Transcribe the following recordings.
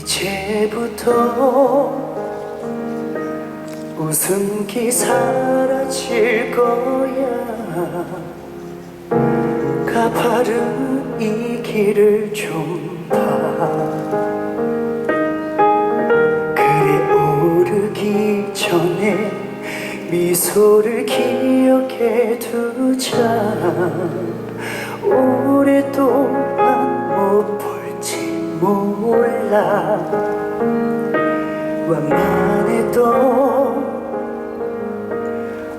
이제부터 웃음기 사라질 거야. 가파른 이 길을 좀 봐. 그래 오르기 전에 미소를 기억해 두자. 오랫동안 못 몰라. 완만했던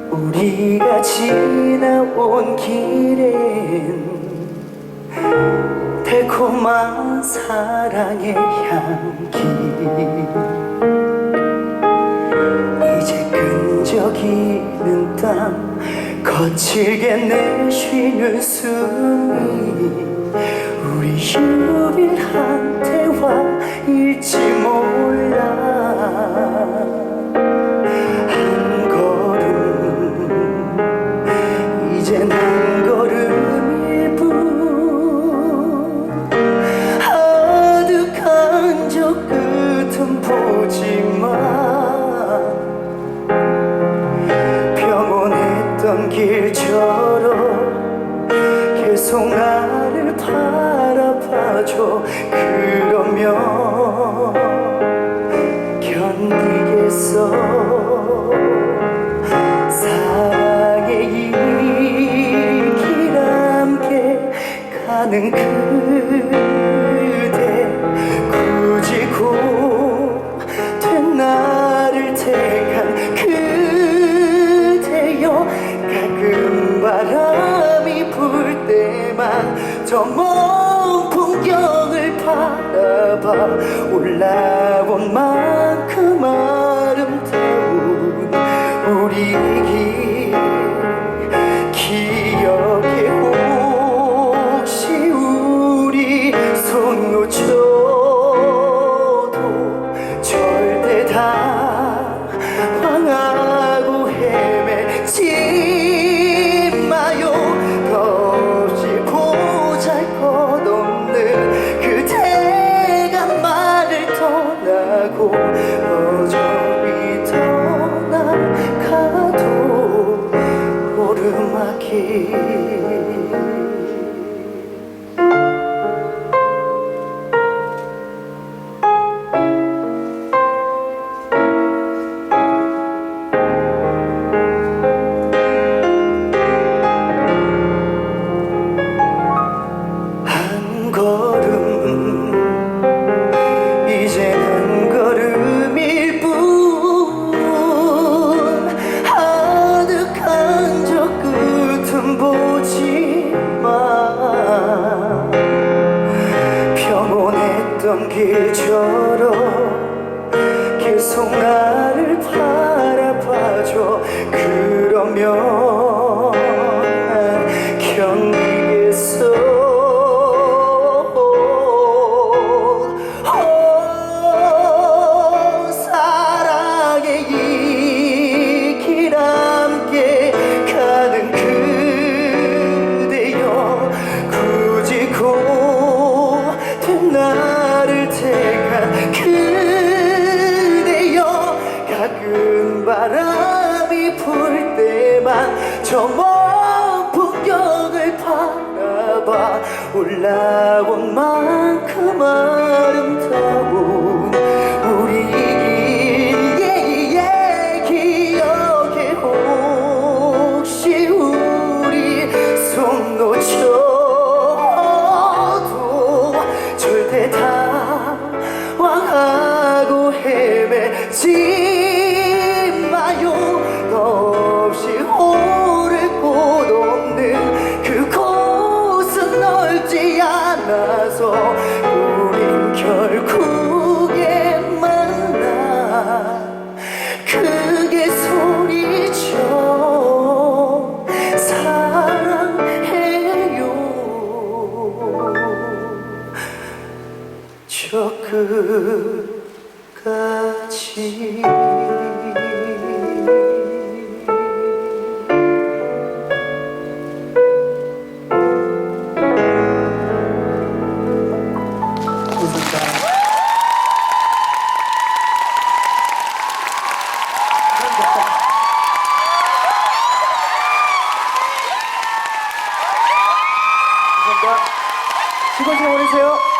우리가 지나온 길엔 달콤한 사랑의 향기. 이제 끈적이는 땀 거칠게 내쉬는 숨이 유일한 대화일지 몰라 계속 나를 바라봐줘. 그러면 견디겠어. 사랑의 이길 함께 가는 그 저 먼 풍경을 바라봐 올라온 만 계속 나를 저 먼 풍경을 바라봐. 올라온 만큼 아름다운 않아서 우린 결국에 만나. 크게 소리쳐 사랑해요. 저 끝까지 감사합니다. 즐거운 시간 보내세요.